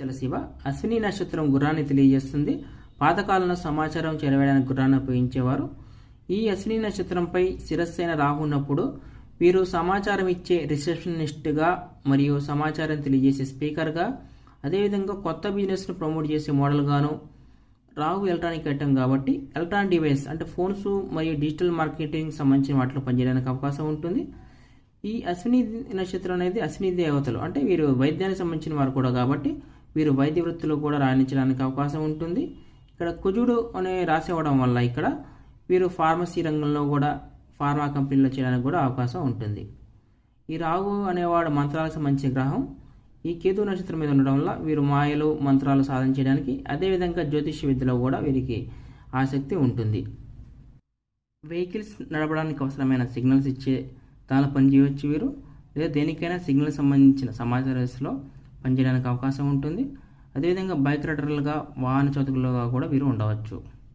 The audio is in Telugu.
చలశివ అశ్విని నక్షత్రం గుర్రాన్ని తెలియజేస్తుంది. పాతకాలంలో సమాచారం చేరవేయడానికి గుర్రాన్ని ఉపయోగించేవారు. ఈ అశ్విని నక్షత్రంపై శిరస్సైన రాహు ఉన్నప్పుడు వీరు సమాచారం ఇచ్చే రిసెప్షనిస్ట్గా మరియు సమాచారం తెలియజేసే స్పీకర్గా అదేవిధంగా కొత్త బిజినెస్ను ప్రమోట్ చేసే మోడల్గాను రాహు ఎలక్ట్రానిక్ ఐటమ్ కాబట్టి ఎలక్ట్రానిక్ డివైస్ అంటే ఫోన్స్ మరియు డిజిటల్ మార్కెటింగ్ సంబంధించిన వాటిలో పనిచేయడానికి అవకాశం ఉంటుంది. ఈ అశ్విని నక్షత్రం అనేది అశ్విని దేవతలు అంటే వీరు వైద్యానికి సంబంధించిన వారు కూడా కాబట్టి వీరు వైద్య వృత్తిలో కూడా రాణించడానికి అవకాశం ఉంటుంది. ఇక్కడ కుజుడు అనే రాసి వల్ల ఇక్కడ వీరు ఫార్మసీ రంగంలో కూడా ఫార్మా కంపెనీలో చేయడానికి కూడా అవకాశం ఉంటుంది. ఈ రాహు అనేవాడు మంత్రాలకు సంబంధించిన గ్రహం. ఈ కేతు నక్షత్రం మీద ఉండడం వల్ల వీరు మాయలు మంత్రాలు సాధన చేయడానికి అదేవిధంగా జ్యోతిష విద్యలో కూడా వీరికి ఆసక్తి ఉంటుంది. వెహికల్స్ నడపడానికి అవసరమైన సిగ్నల్స్ ఇచ్చే దానిలో పనిచేయవచ్చు వీరు. లేదా దేనికైనా సిగ్నల్ సంబంధించిన సమాచారంలో పనిచేయడానికి అవకాశం ఉంటుంది. అదేవిధంగా బైక్ రైడర్లుగా వాహన చతుకులుగా కూడా వీరు ఉండవచ్చు.